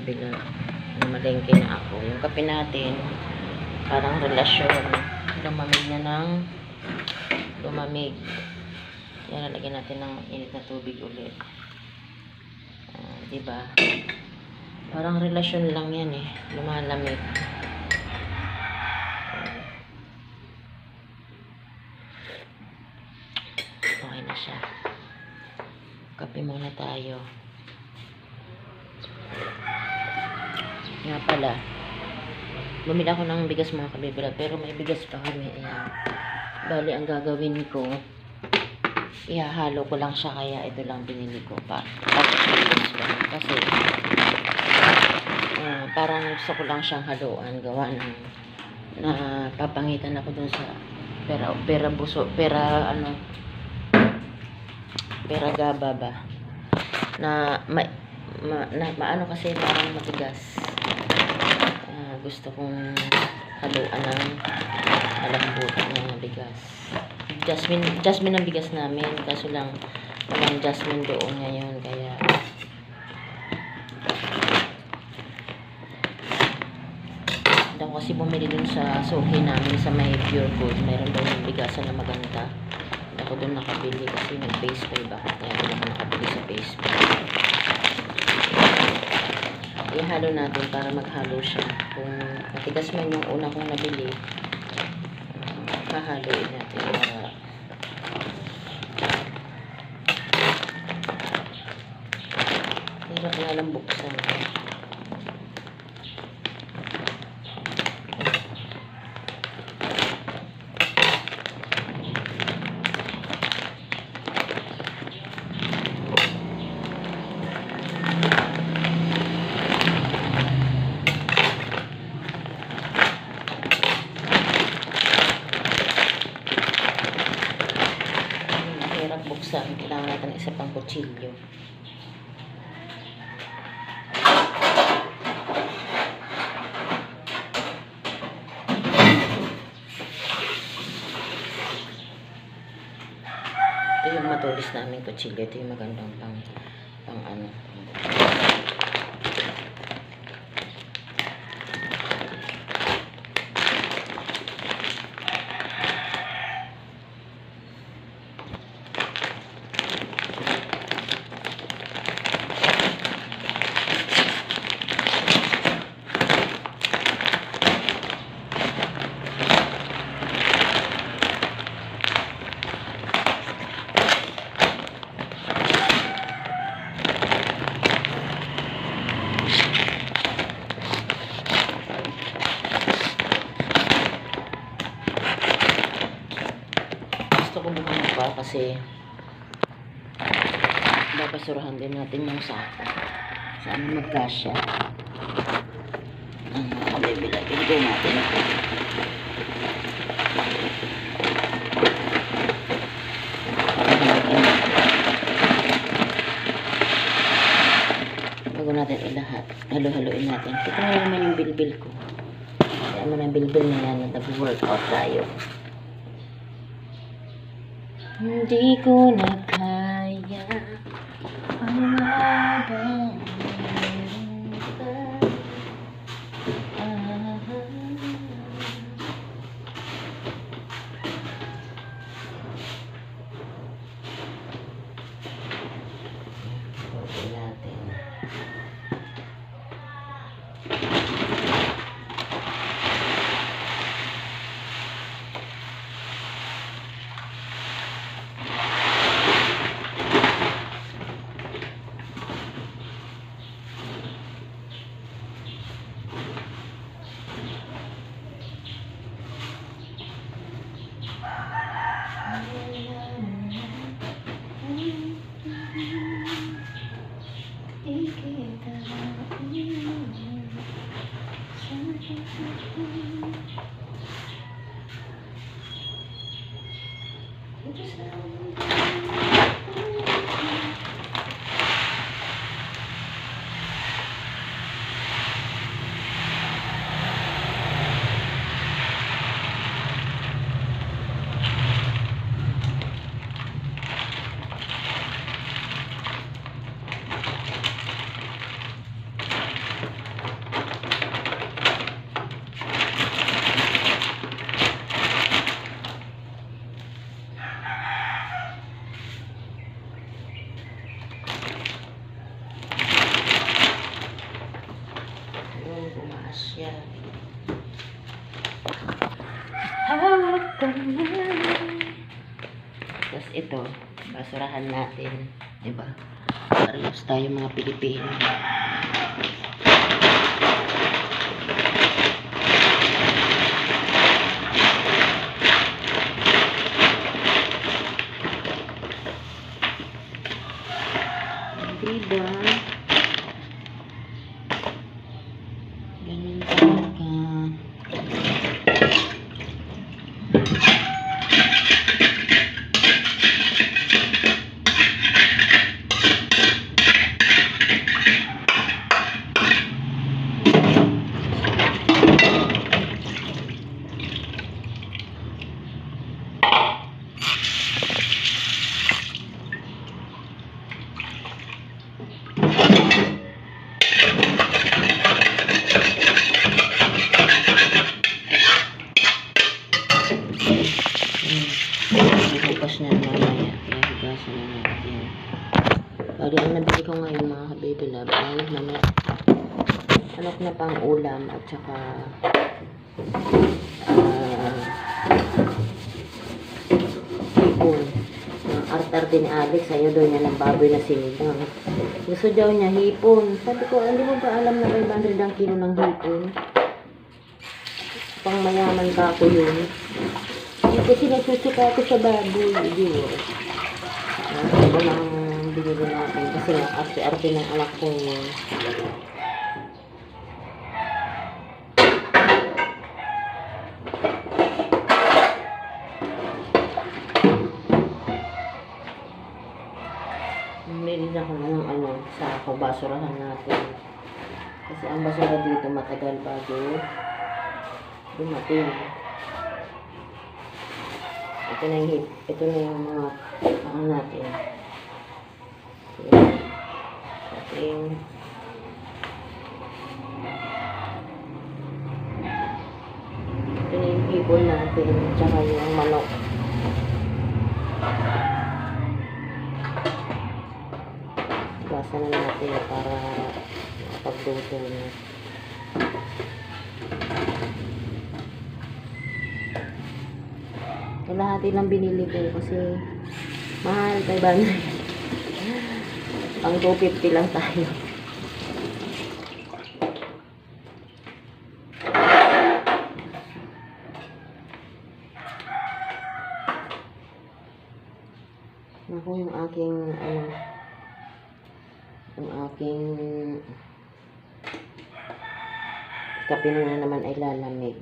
bumibili namalengke na ako. Yung kape natin, parang relasyon. Lumamig na ng lumamig. Yan, lalagyan natin ng init na tubig ulit. Ah, diba? Parang relasyon lang yan eh. Lumalamig. Okay na siya. Kape muna tayo. Nga pala. Bumili ako ng bigas mga kabibila. Pero may bigas pa kami. Ayan. Bali, ang gagawin ko, ihahalo ko lang siya. Kaya ito lang binili ko pa. Kasi, ah, parang gusto ko lang siyang haluan. Gawa ng na papangitan ako dun sa pera, pera buso, pera ano, pera gaba ba na ma, ma, na, maano kasi parang matigas Ah, gusto kong haluan ng malambutan ng bigas. Jasmine, jasmine ang bigas namin kaso lang walang jasmine doon ngayon kaya daw kasi bumili dun sa suhi namin sa may pure gold. Meron daw yung bigasan na maganda. Ako doon nakabili kasi nag base pay ba kaya ako nakabili sa base pay ihalo natin para maghalo siya. Kung matigas man yung una kong nabili uh, hahaloin natin para kutsilyo. Ito yung matulis namin kutsilyo. Ito yung magandang pang pang ano gusto ko bumalik pa kasi babasurahan din natin yung sako sana magkasya. Ang mga kabibila binigay natin. Bago natin ilahat halo-haloin natin. Na naman yung bilbil ko. Kaya mo ng bilbil na yan nag-workout tayo hindi ko na kaya. Ang habang Tapos ito, basurahan natin. Diba? Parehas tayo mga Pilipino. Manok na pang ulam at saka ah hipon. Yung artar din Alex, ayaw daw niya ng baboy na sinigang. Gusto daw niya hipon. Sabi ko, hindi mo ba alam na 500 ang kilo ng hipon? Pang mayaman ka ako yun. Kasi nagsusuka ako sa baboy. Hindi mo. Ito lang binili natin. Kasi arte-arte ng anak ko yun. Basurahan natin. Kasi ang basura dito matagal bago dumating. Ito na yung. Ito na yung mga ano natin. Ating ito na yung hipon natin. Tsaka yung manok. Natin para makapagluto na. Kalahati lang binili ko kasi mahal kay Banay. Pang 250 lang tayo. Naku, yung aking ano yung aking kape na naman ay lalamig.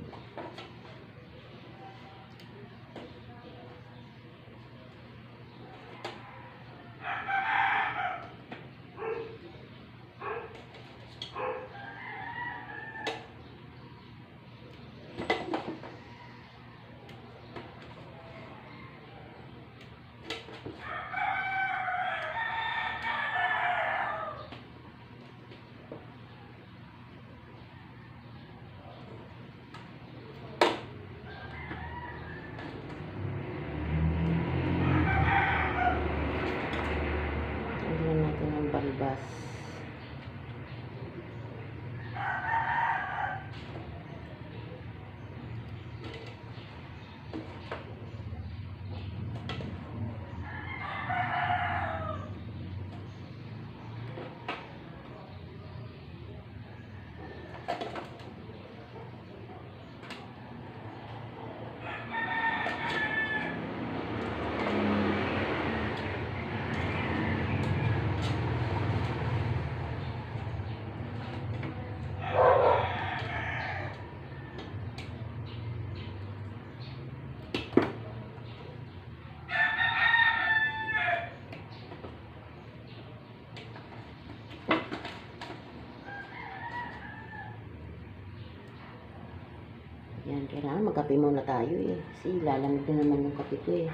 Lagyan natin ng balbas. Yan, kailangan magkape muna tayo eh. Kasi lalamig na naman yung kape ko eh.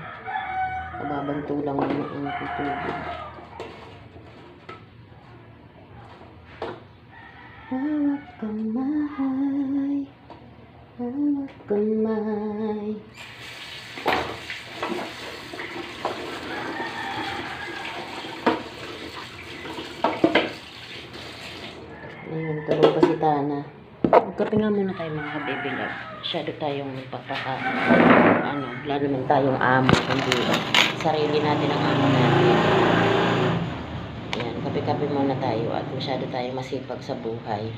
Kababanto lang naman ang tubig. Hawak kamay, hawak kamay. Ayun, tulog pa si Tana. Magkape nga muna tayo mga ka-baby love. Masyado tayong pagpaka, ano, wala naman tayong amo, kundi sarili natin ang amo natin. Yan, kape-kape muna tayo at masyado tayong masipag sa buhay.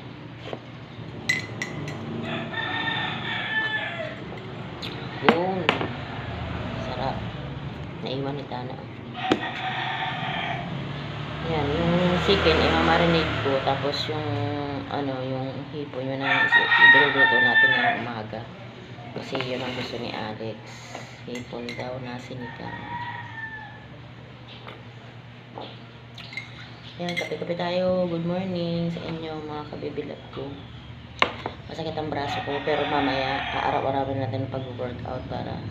Yun. Sarap. Naiwan ni Tana. Yan, yung chicken, i-marinate ko. Tapos yung, ano, yung hipon, yun ang iduluto natin ngayong umaga. Kasi yun ang gusto ni Alex. Hipon daw na sinigang. Yan, kape-kape tayo. Good morning sa inyo mga kabibilap ko. Masakit ang braso ko, pero mamaya, aaraw-arawin natin pag-workout para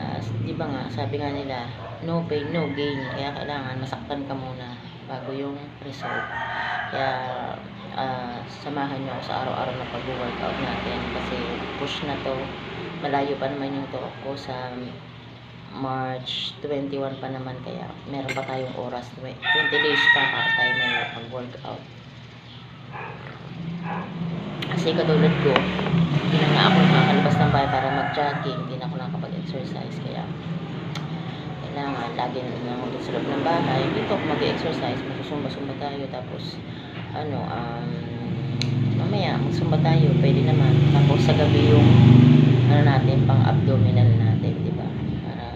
Ah, di ba nga, sabi nga nila, no pain, no gain. Kaya kailangan masaktan ka muna bago yung result. Kaya ah, samahan nyo ako sa araw-araw na pag-workout natin kasi push na to. Malayo pa naman yung to ko sa March 21 pa naman kaya meron pa tayong oras. 20 days pa para tayo may mag-workout kasi katulad ko hindi na nga ako nakakalabas ng bahay para mag-jogging hindi na ako nakapag-exercise kaya kailangan lagi na lang sa loob ng bahay. Dito mag-exercise magsusumba-sumba tayo tapos ano um, mamaya magsumba tayo pwede naman. Tapos sa gabi yung ano natin pang abdominal natin di ba? Para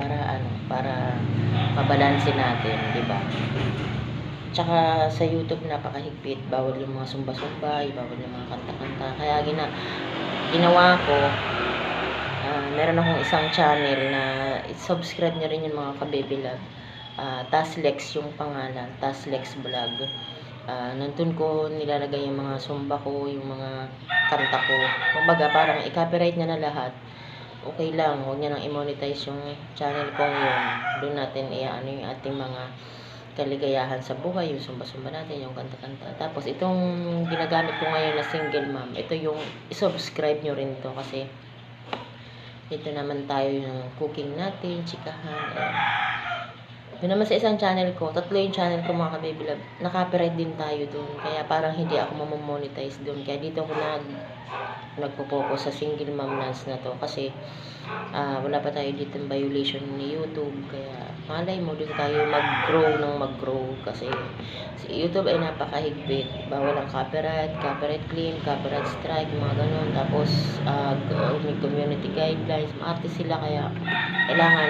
para ano para mabalansin natin di ba? Tsaka sa YouTube napakahigpit, bawal yung mga sumba-sumba, bawal yung mga kanta-kanta. Kaya gina, ginawa ko, meron akong isang channel na subscribe nyo rin yung mga kababy love. Uh, Taslex yung pangalan, Taslex Vlog. Ah, nandun ko nilalagay yung mga sumba ko, yung mga kanta ko. Kumbaga parang i-copyright niya na lahat. Okay lang, huwag niya nang i-monetize yung channel ko yun. Doon natin i-ano yung ating mga kaligayahan sa buhay, yung sumba-sumba natin, yung kanta-kanta. Tapos itong ginagamit ko ngayon na single mom, ito yung i-subscribe nyo rin to kasi ito naman tayo yung cooking natin, chikahan, eh. Doon naman sa isang channel ko, tatlo yung channel ko mga kababy love, na-copyright din tayo doon. Kaya parang hindi ako mamomonetize doon. Kaya dito ako nag nagpo-focus sa single mom nance na to. Kasi ah, wala pa tayo dito ng violation ni YouTube. Kaya malay mo dito tayo mag-grow ng mag-grow. Kasi si YouTube ay napakahigpit. Bawal ang copyright, copyright claim, copyright strike, mga ganun. Tapos ah, g- may community guidelines maarte sila. Kaya kailangan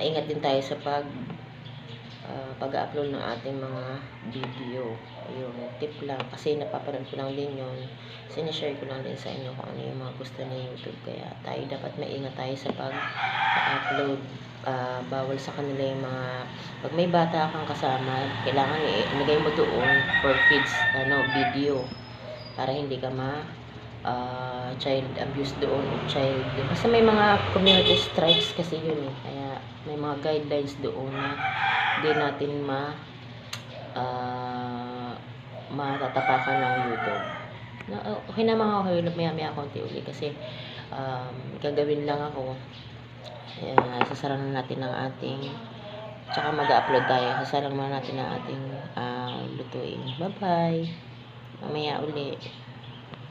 maingat din tayo sa pag ah, pag-upload ng ating mga video. Yung tip lang kasi napapanood ko lang din yun. Sinishare ko lang din sa inyo kung ano yung mga gusto ni YouTube. Kaya tayo dapat maingat tayo sa pag-upload Ah, bawal sa kanila yung mga pag may bata kang kasama kailangan ilagay mo doon for kids ano video para hindi ka ma child abuse doon o child kasi may mga community strikes kasi yun eh. Kaya may mga guidelines doon na hindi natin ma ah, matatapakan ng YouTube. Na, okay na mga okay maya maya konti uli kasi um, gagawin lang ako. Ayan, sasara na natin ang ating tsaka mag-upload tayo. Sasara muna natin ang ating ah, lutuin. Bye bye mamaya uli